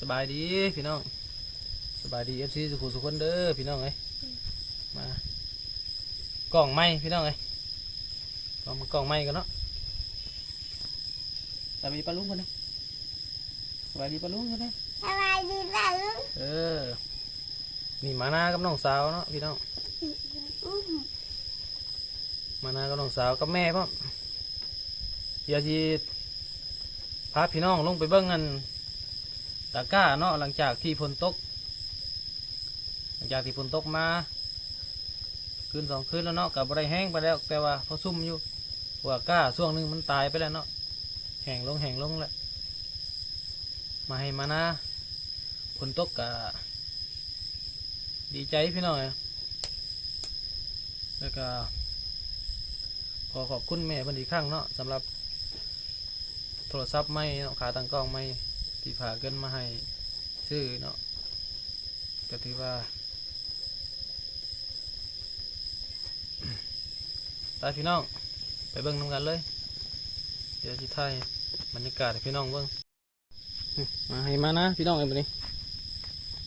สบายดีพี่น้องสบายดีเอฟซีสุขุมสุขคนเด้อพี่น้องเอ้ยมากล่องไม้พี่น้องเอ้ยเอามากล่องไม้กันเนาะสบายดีปลาลุงคนนี้สบายดีปลาลุงคนนี้สบายดีป่ะลูกเออนี่มานากับน้องสาวเนาะพี่น้องอุ้มมานากับน้องสาวกับแม่พ่อมเดี๋ยวจีพาพี่น้องลงไปเบิ้งกัน ตะก้าเนาะหลังจากที่ฝนตก หลังจากที่ฝนตกมาคืนสองคืนแล้วเนาะกับบริแห้งไปแล้วแต่ว่าพอซุ่มอยู่เพราะว่าก้าช่วงหนึงมันตายไปแล้วเนาะแห้งลงแห้งลงแล้วมาให้มานาฝนตกกะดีใจพี่น้องเอ้ยแล้วก็ขอขอบคุณแม่พันอีกครั้งเนาะสำหรับโทรศัพท์ไม่เนาะขาตั้งกล้องไม่ ที่พาเกินมาให้ซื้อเนาะก็ถือว่าไปพี่น้อง ไปเบิ้งน้ำกันเลย เดี๋ยวสิถ่ายบรรยากาศพี่น้องเบิ้งมาให้มานะพี่น้องไอ้บันนี้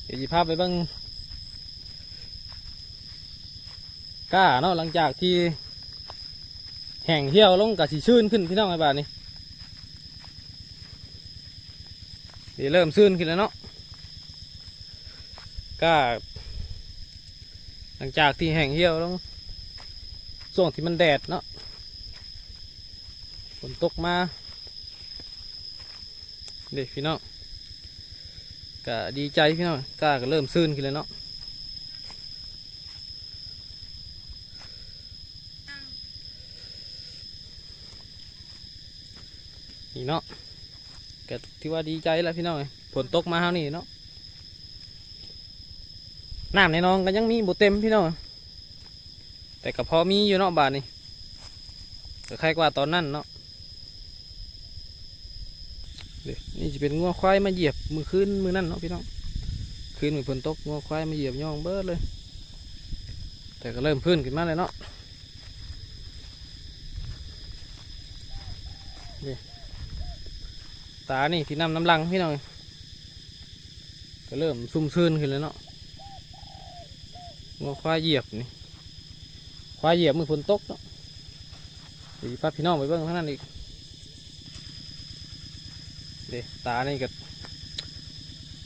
เดี๋ยวสิพาไปเบิ้งกล้าเนาะหลังจากที่แห่งเที่ยวลงกับสีชื่นขึ้นพี่น้องไอ้บาทนี่ เดี๋ยวเริ่มชื่นขึ้นแล้วเนาะก็หลังจากที่แห่งเที่ยวแลงช่วงที่มันแดดเนาะฝนตกมาเด็กพี่น้องก็ดีใจพี่น้องก็ก็เริ่มซื่นขึ้นแล้วเนาะนี่เนาะ ก็ถือว่าดีใจแล้วพี่น้องเอ้ยฝนตกมาเฮานี่เนาะน้ำในน้องก็ยังมีบ่เต็มพี่น้องแต่ก็พอมีอยู่เนาะบาทนี่ก็ใครกว่าตอนนั้นเนาะเดี๋ยวนี่จะเป็นงัวควายมาเหยียบมือคืนมือนั่นเนาะพี่น้องคืนมือฝนตกงัวควายมาเหยียบย่องเบิดเลย แต่ก็เริ่มพื้นขึ้นมาเลยเนาะ ตานี่ที่น้ำน้ำลังพี่น้องก็เริ่มซุ่มซื่นขึ้นแล้วเนาะงัวควายเหยียบนี่ควายเหยียบมือฝนตกเนาะเดี๋ยวพาพี่น้องไปเบิ่งทั้งนั้นอีกเดี๋ยวตานี่ก็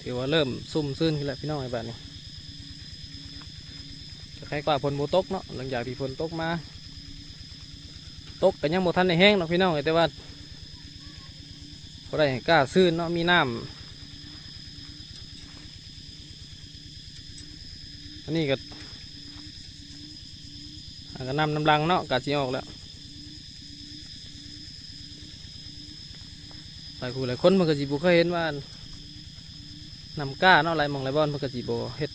ถือว่าเริ่มซุ่มซื่นขึ้นแล้วพี่น้องไอ้บ้านนี้คล้ายกว่าฝนโบตกเนาะหลังจากที่ฝนตกมา ตกกันยังโบทันในแห้งเนาะพี่น้องแต่ว่า ก็ได้กล้าซื่นเนาะมีน้ำอันนี้ก็ก็น้ำน้ำลังเนาะกาจีออกแล้วหลายคู่หลายคนมันก็จีบุเคยเห็นว่าน้ำก้าเนาะหลายมองหลายบอนมันก็จีบเฮ็ด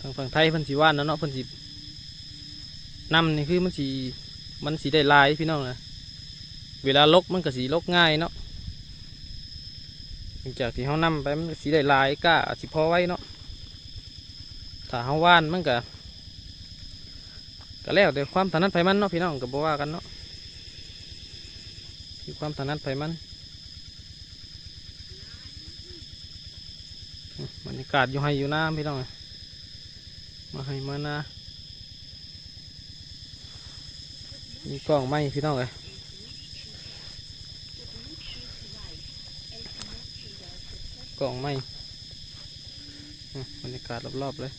ทางฝั่งไทยพิ่นสีว่านเนาะเนาะพิ่นสีน้ำนี่คือมันสีมันสีได้ลายพี่น้องนะ เวลาลกมันก็สีลกง่ายเนาะหลังจากที่เขานำไปมันก็สีได้ลายก้าสิพอไว้เนาะถ้าเขาว่านมันก็ก็แล้วแต่ความถนัดไฟมันเนาะพี่น้องก็บอกว่ากันเนาะคือความถนัดไฟมันอืมบรรยากาศอยู่ให้อยู่น้ำพี่น้องเอ้ยมาให้มานะมีกล้องไหมพี่น้องเลย กล่องไม่อืมบรรยากาศรอบๆเลย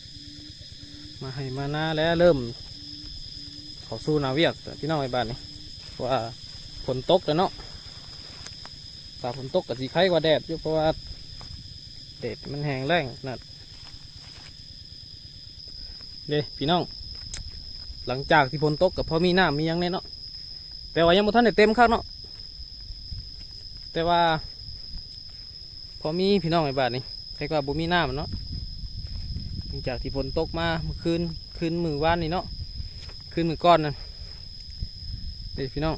มาให้มาหน้าแล้วเริ่มเขาสู้หนาเวียกแต่พี่น้องไอ้บ้านนี่ว่าฝนตกแล้วเนาะถ้าฝนตกกับสีไข่กว่าแดดอยู่เพราะว่าแดดมันแห้งแรงนะเด้พี่น้อง หลังจากที่ฝนตกกับพอมีน้ำมียังแน่เนาะแต่ว่ายังบ่ทันได้เต็มข้างเนาะแต่ว่า พอมีพี่น้องไอ้บาทนี่ใครก็ว่าบ่มีน้ำเนาะหลังจากที่ฝนตกมาเมื่อคืนคืนมือว่านนี่เนาะคืนมือก้อนนั่นเด็พี่น้อง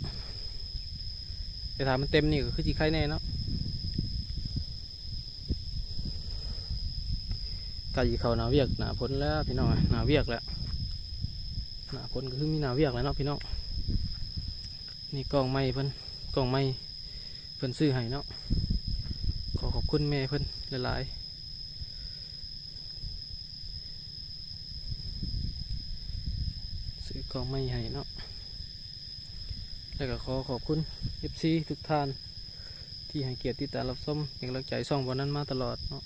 แต่ถามมันเต็มนี่ก็คือจีไข่แน่เนาะกาจีเขาหนาเวียกหนาพ้นแล้วพี่น้องหนาเวียกแล้วหนาพ้นก็คือมีหนาเวียกแล้วเนาะพี่น้องนี่กล้องไม้เพิ่นกล้องไม้เพิ่นซื้อให้เนาะ คุณแม่เพิ่นหลายๆซื้อกองไม่ให้เนาะแล้วก็ขอขอบคุณ FC ทุกท่าน ที่ให้เกียรติติดตามรับชมเป็นกำลังใจส่องบอลนั้นมาตลอดเนาะ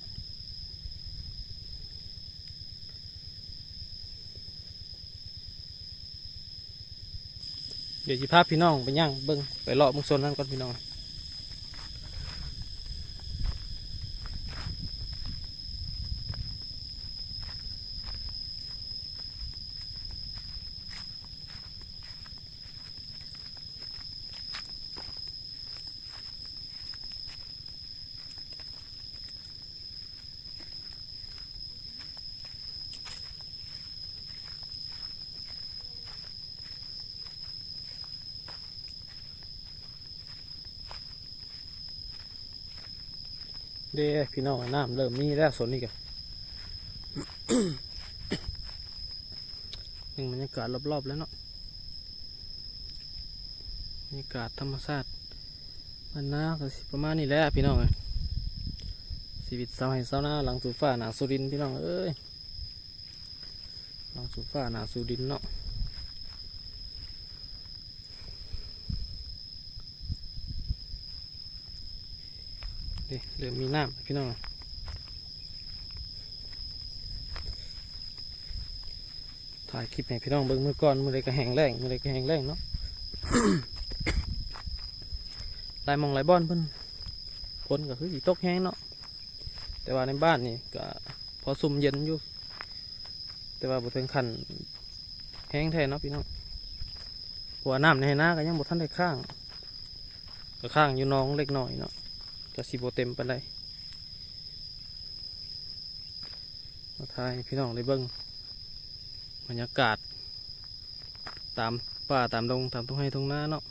เดี๋ยวจะพาพี่น้องไปย่างเบิ้งไปเลาะมึงโซนนั้นก่อนพี่น้อง เด้พี่น้องน้ำเริ่มมีแล้วสนนี่กันหนึ่งบรรยากาศรอบๆแล้วเนาะบรรยากาศธรรมชาติมันนาก็สิประมาณนี้แหละพี่น้องเอ้ยชีวิตสาวให้สาวนาหลังสูฟ้าหนาสุรินพี่น้องเอ้ยหลังสูฟ้าหนาสุรินเนาะ เด้เริ่มมีน้ำพี่น้องถ่ายคลิปให้พี่น้องเบิ่งมือก่อนมือใดก็แห้งแรงมือใดก็แห้งแรงเนาะลายมองลายบอนเพิ่นฝนก็คือสิตกแห้งเนาะแต่ว่าในบ้านนี่ก็พอซุ่มเย็นอยู่ แต่ว่าบ่ถึงขันแห้งแท้เนาะพี่น้องหัวน้ำในหน้าก็ยังบ่ทันได้ข้างก็ข้างอยู่น้องเล็กน้อยเนาะ ก็สิบเต็มปานใดมาถ่ายพี่น้องได้เบิ่งบรรยากาศ ตามป่าตามดงตามทุ่งไร่ทุ่งนาเนาะ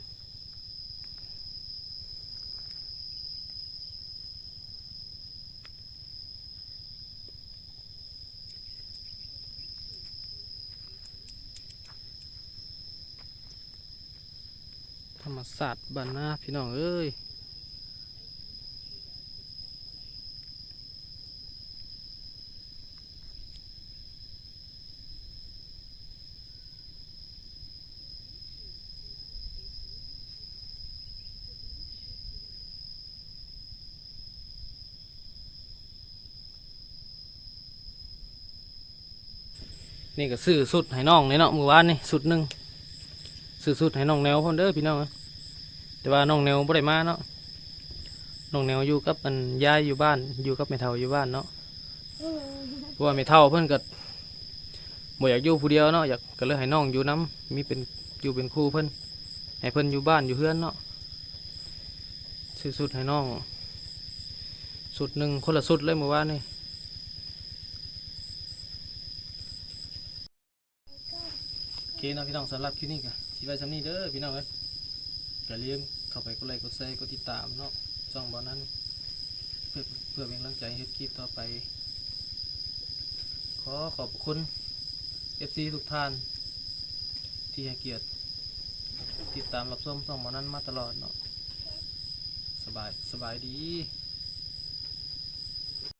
ธรรมศาสตร์บ้านนาพี่น้องเอ้ย นี่ก็ซื้อสุดให้น้องในเนาะมือวานนี่สุดหนึ่งซื้อสุดให้น้องแนวพ่นเด้อพี่น้องแต่ว่าน้องแนวบ่ได้มาเนาะน้องแนวอยู่กับมันยายอยู่บ้านอยู่กับแม่เฒ่าอยู่บ้านเนาะเพราะว่าแม่เฒ่าเพิ่นก็บ่อยากอยู่ผู้เดียวเนาะอยากก็เลยให้น้องอยู่นํมีเป็นอยู่เป็นครูเพิ่นให้เพิ่นอยู่บ้านอยู่เฮือนเนาะซื้อสุดให้น้องสุดหนึ่งคนละสุดเลยเมื่อวานนี่ โอ เคนาะพี่น้องสำหรับคลิปนี้ก็สิไว้สำนี้เด้อพี่น้องเอ้ยอย่าลืมเข้าไปกดไลค์กดแชร์กดติดตามเนาะช่องบอนั้น เพื่อเพื่อเป็นกำลังใจให้คลิปต่อไป ขอขอบคุณ FC ทุกท่าน ที่ให้เกียรติติดตามรับชมช่องบอนั้นมาตลอดเนาะสบายสบายดี